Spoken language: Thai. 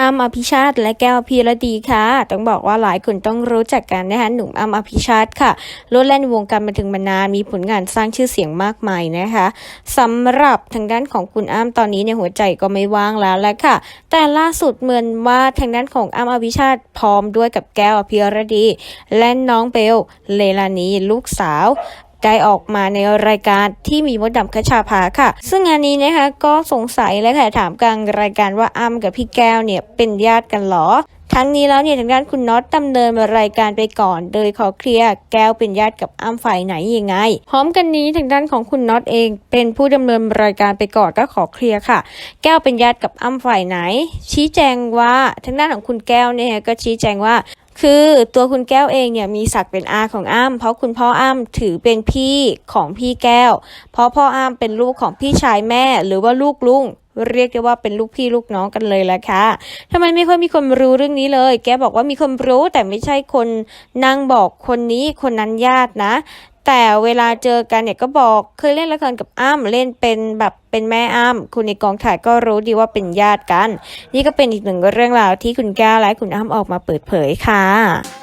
อ้ำอภิชาติและแก้วพีรดีค่ะ ต้องบอกว่าหลายคนต้องรู้จักกันนะคะหนุ่มอ้ำอภิชาติค่ะโลดแล่นวงการบันเทิงมานานมีผลงานสร้างชื่อเสียงมากมายนะคะสำหรับทางด้านของคุณอ้ำตอนนี้ในหัวใจก็ไม่ว่างแล้วแหละค่ะ แต่ล่าสุดเหมือนว่าทางด้านของอ้ำอภิชาติพร้อมด้วยกับแก้วอภิรดี และน้องเบลเลลานีลูกสาว ได้ออกมาในรายการที่มีมดดำคชาภาค่ะ ซึ่งงานนี้นะคะก็สงสัยและค่ะถามกลางรายการว่าอ้ำกับพี่แก้วเนี่ยเป็นญาติกันหรอทั้งนี้แล้วเนี่ยทางด้านคุณน็อตดำเนินรายการไปก่อน โดยขอเคลียร์แก้วเป็นญาติกับอ้ำฝ่ายไหนยังไง พร้อมกันนี้ทางด้านของคุณน็อตเองเป็นผู้ดำเนินรายการไปก่อนก็ขอเคลียร์ค่ะ แก้วเป็นญาติกับอ้ำฝ่ายไหน ชี้แจงว่าทางด้านของคุณแก้วเนี่ยก็ชี้แจงว่า คือตัวคุณแก้วเองเนี่ยมีศักดิ์เป็นอาของอ้ำเพราะคุณพ่ออ้ำถือเป็นพี่ของพี่แก้ว เพราะพ่ออ้ำเป็นลูกของพี่ชายแม่ หรือว่าลูกลุงเรียกได้ว่าเป็นลูกพี่ลูกน้องกันเลยแหละค่ะทำไมไม่ค่อยมีคนรู้เรื่องนี้เลย แกบอกว่ามีคนรู้แต่ไม่ใช่คนนั่งบอกคนนี้คนนั้นญาตินะ แต่เวลาเจอกันเนี่ยก็บอกเคยเล่นละครกับอ้ำเล่นเป็นแบบเป็นแม่อ้ำคุณในกองถ่ายก็รู้ดีว่าเป็นญาติกัน นี่ก็เป็นอีกหนึ่งเรื่องราวที่คุณแก้วและคุณอ้ำออกมาเปิดเผยค่ะ